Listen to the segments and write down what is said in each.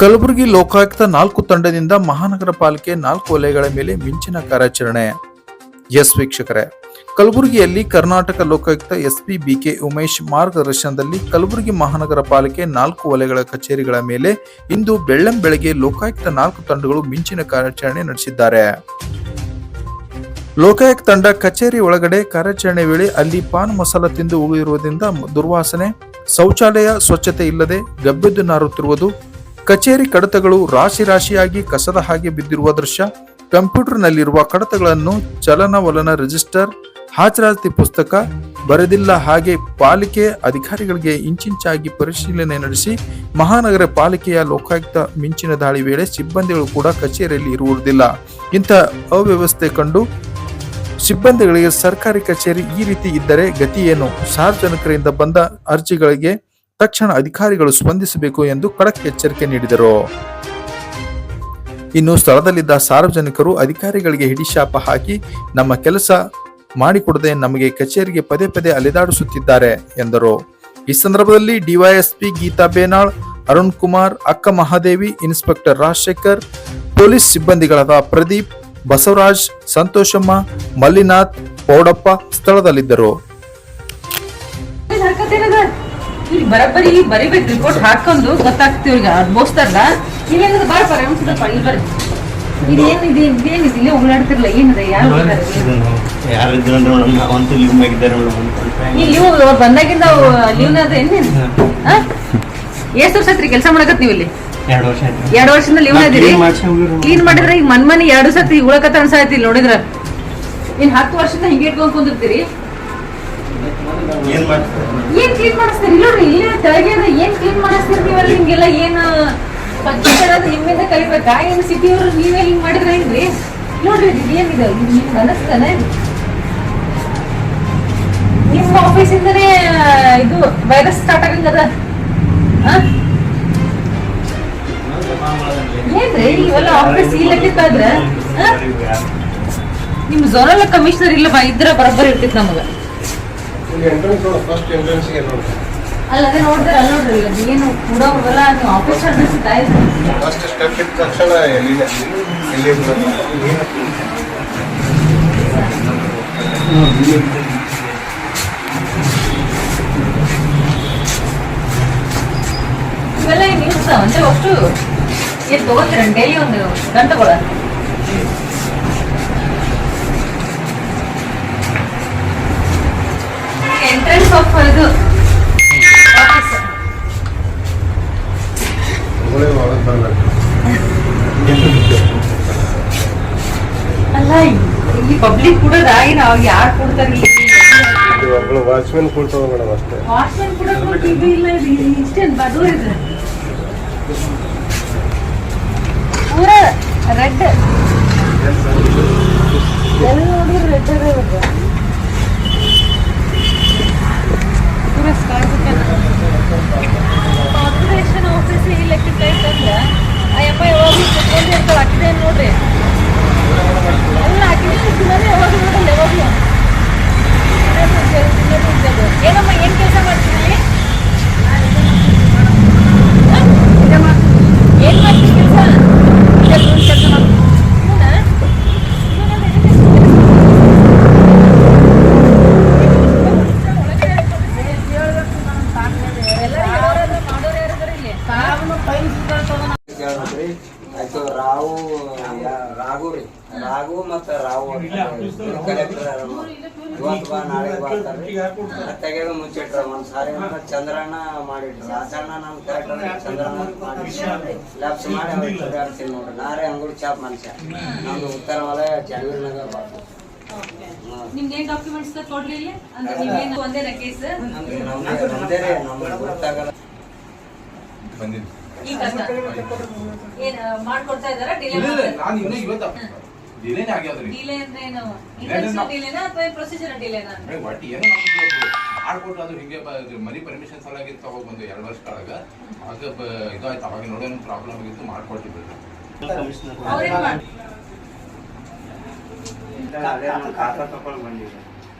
ಕಲಬುರಗಿ ಲೋಕಾಯುಕ್ತ ನಾಲ್ಕು ತಂಡದಿಂದ ಮಹಾನಗರ ಪಾಲಿಕೆ ನಾಲ್ಕು ವಲಯಗಳ ಮೇಲೆ ಮಿಂಚಿನ ಕಾರ್ಯಾಚರಣೆ. ಎಸ್ ವೀಕ್ಷಕರೇ, ಕಲಬುರಗಿಯಲ್ಲಿ Karnataka Lokayukta SP B K Umesh ಮಾರ್ಗದರ್ಶನದಲ್ಲಿ ಕಲಬುರಗಿ ಮಹಾನಗರ ಪಾಲಿಕೆ ನಾಲ್ಕು ವಲಯಗಳ ಕಚೇರಿಗಳ ಮೇಲೆ ಇಂದು ಬೆಳ್ಳಂ ಬೆಳಗ್ಗೆ ಲೋಕಾಯುಕ್ತ ನಾಲ್ಕು ತಂಡಗಳು ಮಿಂಚಿನ ಕಾರ್ಯಾಚರಣೆ ನಡೆಸಿದ್ದಾರೆ. ಲೋಕಾಯುಕ್ತ ತಂಡ ಕಚೇರಿ ಒಳಗಡೆ ಕಾರ್ಯಾಚರಣೆ ವೇಳೆ ಅಲ್ಲಿ ಪಾನ್ ಮಸಾಲ ತಿಂದು ಉಳಿದಿರುವುದರಿಂದ ದುರ್ವಾಸನೆ, ಶೌಚಾಲಯ ಸ್ವಚ್ಛತೆ ಇಲ್ಲದೆ ಗಬ್ಬೆದ್ದು ನಾರುತ್ತಿರುವುದು ಕಚೇರಿ ಕಡತಗಳು ರಾಶಿ ರಾಶಿಯಾಗಿ ಕಸದ ಹಾಗೆ ಬಿದ್ದಿರುವ ದೃಶ್ಯ, ಕಂಪ್ಯೂಟರ್ನಲ್ಲಿರುವ ಕಡತಗಳನ್ನು ಚಲನವಲನ ರಿಜಿಸ್ಟರ್, ಹಾಜರಾತಿ ಪುಸ್ತಕ, ಬರೆದಿಲ್ಲ ಹಾಗೆ ಪಾಲಿಕೆ ಅಧಿಕಾರಿಗಳಿಗೆ ಇಂಚಿಂಚಾಗಿ ಪರಿಶೀಲನೆ ನಡೆಸಿ ಮಹಾನಗರ ಪಾಲಿಕೆಯ ಲೋಕಾಯುಕ್ತ ಮಿಂಚಿನ ದಾಳಿ ವೇಳೆ ಸಿಬ್ಬಂದಿಗಳು ಕೂಡ ಕಚೇರಿಯಲ್ಲಿ ಇರುವುದಿಲ್ಲ. ಇಂಥ ಅವ್ಯವಸ್ಥೆ ಕಂಡು ಸಿಬ್ಬಂದಿಗಳಿಗೆ ಸರ್ಕಾರಿ ಕಚೇರಿ ಈ ರೀತಿ ಇದ್ದರೆ ಗತಿ ಏನು? ಸಾರ್ವಜನಿಕರಿಂದ ಬಂದ ಅರ್ಜಿಗಳಿಗೆ ತಕ್ಷಣ ಅಧಿಕಾರಿಗಳು ಸ್ಪಂದಿಸಬೇಕು ಎಂದು ಖಡಕ್ ಎಚ್ಚರಿಕೆ ನೀಡಿದರು. ಇನ್ನು ಸ್ಥಳದಲ್ಲಿದ್ದ ಸಾರ್ವಜನಿಕರು ಅಧಿಕಾರಿಗಳಿಗೆ ಹಿಡಿಶಾಪ ಹಾಕಿ, ನಮ್ಮ ಕೆಲಸ ಮಾಡಿಕೊಡದೆ ನಮಗೆ ಕಚೇರಿಗೆ ಪದೇ ಪದೇ ಅಲೆದಾಡಿಸುತ್ತಿದ್ದಾರೆ ಎಂದರು. ಈ ಸಂದರ್ಭದಲ್ಲಿ DYSP Geetha Benal, Arun Kumar, Akka Mahadevi, inspector Rajashekar, police ಸಿಬ್ಬಂದಿಗಳಾದ Pradeep, Basavaraj, ಸಂತೋಷಮ್ಮ, Mallinath, Paudappa ಸ್ಥಳದಲ್ಲಿದ್ದರು. ಈಗ ಬರಬ್ಬರಿ ಬರಿಬೇಕು ರಿಪೋರ್ಟ್ ಹಾಕೊಂಡು ಗೊತ್ತಾಗ್ತಿ ಇವ್ರಿಗೆ ಅನ್ಬೋಸ್ತಾರಲ್ಲ ಇಲ್ಲೇನಿದೆ ಬಾರ ಬರ ಅನ್ಸುತ್ತಪ್ಪ ಇಲ್ಲಿ ಬರ್ರಿ. ಮನ್ಮನಿ ಇದು ಇದೇನಿದೆ ಇಲ್ಲೇ ಓಡಾಡ್ತಿರ್ಲ ಏನದ? ಯಾರು ಯಾರಿದ್ರು ಅಂದ್ರೆ ಮೇಡಮ್ ನಾವಂತೂ ಲೀವ್ ಮ್ಯಾಗಿದ್ದಾರೆ ಮೇಡಮ್ ಈ ಲೀವ್ ಅವ್ರು ಬಂದಾಗಿಂದ ಲೀವ್ನ ಅದ ಏನೇನು ಎಷ್ಟು ವರ್ಷ ಆತ್ರಿ ಕೆಲಸ ಮಾಡಕತ್ ನೀವು ಇಲ್ಲಿ? ಎರಡು ವರ್ಷ ಆಯ್ತು. ಎರಡು ವರ್ಷದಿಂದ ಲೀವ್ನ ಇದೀರಿ. ಕ್ಲೀನ್ ಮಾಡಿದ್ರೆ ಈಗ ಮನ್ಮನಿ ಎರಡು ಸತಿ ಉಳಕತ್ತ ಅನ್ಸಾಯ್ತಿ ಇಲ್ಲಿ ನೋಡಿದ್ರ? ಇನ್ ಹತ್ತು ವರ್ಷದಿಂದ ಹಿಂಗೆ ಇಟ್ಕೊಂಡ್ ಕುಂದಿರ್ತೀರಿ? ಏನ್ ಏನ್ ಕ್ಲೀನ್ ಮಾಡಿಸ್ತೀರಿ? ಇಲ್ಲ ಇಲ್ಲೇ, ಕೆಳಗೆ ಅದ. ಏನ್ ಕ್ಲೀನ್ ಮಾಡಿಸ್ತೀರಿ ನೀವೆಲ್ಲ? ಹಿಂಗೆಲ್ಲ ಏನ್ ಪಂಚಾಯತ್ ನಿಮ್ಮಿಂದ ಕಲಿಬೇಕಾ? ಏನ್ ಸಿಟಿ ಅವ್ರು ನೀವೇ ಹಿಂಗ್ ಮಾಡಿದ್ರೆ ಹೆಂಗ್ರಿ ನೋಡ್ರಿ, ಇದು ಏನಿದೆ? ನಿಮ್ಗೆ ಅನಸ್ತಾನೆ ನಿಮ್ಮ ಆಫೀಸಿಂದನೇ ಇದು ವೈರಸ್ ಸ್ಟಾರ್ಟ್ ಆಗಂಗದ? ಏನ್ರಿ ಇವೆಲ್ಲ ಆಫೀಸ್ ಇಲ್ಲಕ್ಕಿತ್ತಾದ್ರ ನಿಮ್ ಝೋನಲ್ ಕಮಿಷನರ್ ಇಲ್ಲ ಇದ್ರ ಬರೋಬ್ಬರಿ ಇರ್ತಿತ್ತು ನಮಗ. ಎಂಟ್ರೆನ್ಸ್ ನೋಡು ಫಸ್ಟ್ ಎಂಟ್ರೆನ್ಸ್ಗೆ ನೋಡಿ. ಅಲ್ಲ ಅದೇ ನೋಡಿದ್ರೆ ಅಲ್ಲಿ ನೋಡ್ರಿ ಏನು ಕೂಡ ಹೋಗಲ್ಲ ನೀವು ಆಫೀಸ್ ಅನ್ಸುತ್ತಾ ಇದು ಫಸ್ಟ್ ಸ್ಟೆಪ್ ಇದ್ದ ತಕ್ಷಣ ಎಲ್ಲಿ ಇವೆಲ್ಲ ಅಂದ್ರೆ ಅಷ್ಟು ಏನು ತಗೋತೀರ? ಡೈಲಿ ಒಂದು ಗಂಟೆಗಳ ಎಂಟ್ರೆನ್ಸ್ ಆಫ್ ಇದು ಆಫೀಸ್ ತಗೊಳ್ಳಿ ಒಳಗೆ ಬರ್ಬೇಕು ಅಲ್ಲ ಇಲ್ಲಿ ಪಬ್ಲಿಕ್ ಕೂಡ ಆಗಿನ ಅವಾಗ ಯಾರು ಕೊಡ್ತಾರೆ ಇಲ್ಲಿ ಇದು ಒಬ್ಬಳು ವಾಚ್ಮೆನ್ ಕೂಳ್ತದ ಮೇಡಮ್ ಅಷ್ಟೇ ವಾಚ್ಮನ್ ಕೂಡ ಇದು ಇಲ್ಲ ಇದು ಇಷ್ಟೇನು ಬಡವರು ಇದೆ ಪೂರ ರೆಡ್ ಕೇಳ್ಬೇಕ್ರಿ ಆಯ್ತು ರಾವು ಯಾ- ರಾಘು ರೀ. ರಾಘು ಮತ್ತ ರಾವು ಇವತ್ತು ಬಾ ನಾಳೆ ತೆಗೆದು ಮುಚ್ಚಿಟ್ರ ಒಂದ್ ಸಾರಿ ಚಂದ್ರಣ್ಣ ಮಾಡಿಟ್ರು ರಾಜಣ್ಣ ನಮ್ ಕರೆಕ್ಟರ್ ಚಂದ್ರಣ್ಣ ಮಾಡಿ ಲ್ಯಾಪ್ಸ್ ಮಾಡಿ ಅವ್ರಿಗೆ ತಿರ್ಗಾಡ್ತೀನಿ ನೋಡ್ರಿ. ನಾರೇ ಅಂಗೂರ್ ಚಾಪ್ ಮನುಷ್ಯ. ನಮ್ದು ಉತ್ತರ ವಲಯ ಜಗವೀರ್ ನಗರ ಬರ್ತದೆ ನಿಮ್ಗೆ ಏನ್ ಡಾಕ್ಯುಮೆಂಟ್ಸ್ ಕೊಡ್ರಿ ಇಲ್ಲಿ? ಅಂದ್ರೆ ನೀವೇನು ಒಂದೇನ ಕೇಸ್ ನಮ್ದು ನಮ್ದೇ ನಮ್ದೇ ರೀ. ನಮ್ಗೆ ಗೊತ್ತಾಗಲ್ಲ. ಈಗ ಏನ್ ಮಾಡ್ಕೊಡ್ತಾ ಇದಾರ ಡಿಲೇ ನಾನು ಇನ್ನೂ ಇವತ್ತು ಡಿಲೇನೇ ಆಗ್ಯಾವ್ರಿ. ಡಿಲೇ ಅಂದ್ರೆ ಏನು? ಇಂಟೆನ್ಷನ್ ಡಿಲೇನಾ ಅಥವಾ ಪ್ರೊಸೀಜರ್ ಡಿಲೇನಾ ಅಂದ್ರೆ ಒಟ್ಟು ಏನೋ ನಮ್ದು ಮಾಡ್ಕೊಟ್ಟು ಅದು ಹಿಂಗೆ ಮನಿ ಪರ್ಮಿಷನ್ ಸಲಾಗಿ ತಗೋ ಬಂದು ಎರಡು ವರ್ಷ ಕೆಳಗ ಆಗ ಇದಾಯ್ತು. ಅವಾಗ ನೋಡೋಣ ಪ್ರಾಬ್ಲಮ್ ಆಗಿತ್ತು ಮಾಡ್ಕೊಳ್ತೀವಿ ನಮ್ಮ ಖಾತಾ ತಗೊಂಡು ಬಂದಿವಿ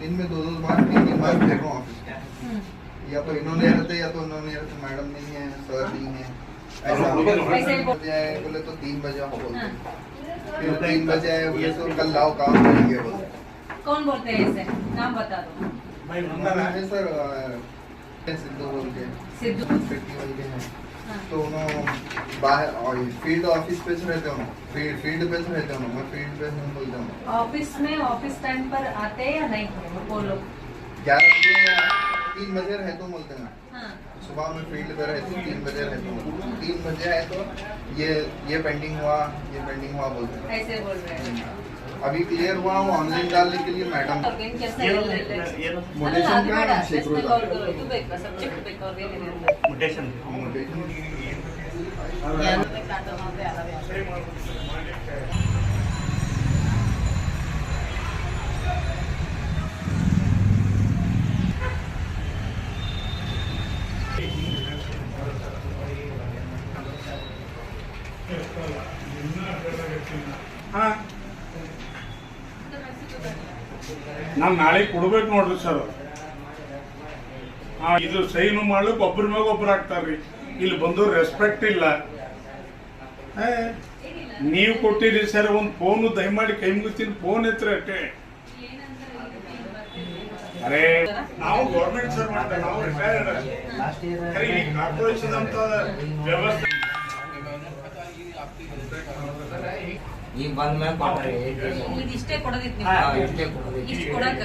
दिन में दो दो बार तीन तीन बार फिर हूँ ऑफ़िस या तो इन्होंने रहते या तो उन्होंने रहते मैडम नहीं है सर नहीं है। ऐसा ऐसे ही बोल- तो तीन बजे आओ बोलते हाँ। फिर तीन बजे आए बोले तो कल लाओ काम करेंगे बोलते कौन बोलते हैं ऐसे? नाम बता दो। है सर सिद्धू बोल के। सिद्धू। फिफ्टी बोल के हैं हाँ। तो बाहर और फ़ील्ड ऑफ़िस पे से रहते हो फ़ील्ड फ़ील्ड पे से रहते हो मैं फ़ील्ड पे से बोलता हूँ। ऑफ़िस में ऑफ़िस टाइम पर आते हैं या नहीं? वो लोग। ग्यारह बजे तीन बजे रहते हो बोलते हैं। हाँ। सुबह में फ़ील्ड पे रहती हूँ तीन बजे रहती हूँ। तीन बजे आए तो ये ये पेंडिंग हुआ ये पेंडिंग हुआ बोलते हैं। ऐसे बोल रहे हैं। अभी क्लियर हुआ हूँ ऑनलाइन डालने के लिए मैडम मोटेशन का मोटेशन हाँ। ನಾನ್ ನಾಳೆ ಕೊಡ್ಬೇಕು ನೋಡ್ರಿ ಸರ್ ಇದು ಸೈನು ಮಾಡ್ಲಿಕ್ಕೆ ಒಬ್ಬರ ಮ್ಯಾಗ ಒಬ್ಬರು ಹಾಕ್ತಾರ್ರಿ ಇಲ್ಲಿ ಬಂದು ರೆಸ್ಪೆಕ್ಟ್ ಇಲ್ಲ. ನೀವು ಕೊಟ್ಟಿರಿ ಸರ್ ಒಂದು ಫೋನು ದಯಮಾಡಿ ಕೈ ಮುಗಿಸ್ತೀನಿ. ಫೋನ್ ಎತ್ತರ ಅಷ್ಟೇ ಅರೆ ನಾವು ಗೌರ್ಮೆಂಟ್ ಸರ್ ಮಾಡ್ತೇವೆ ನಾವು ರಿಟೈರ್ಡ್ ಕಾರ್ಪೊರೇಷನ್ ಅಂತ ವ್ಯವಸ್ಥೆ. ಈಗ ಬಂದ ಮೇಲೆ ಕೊಟ್ರಿ ಇದಿಷ್ಟೇ ಕೊಡೋದಿತ್ತು ಇಷ್ಟೇ ಕೊಡೋದು. ಇಷ್ಟು ಕೊಡಕ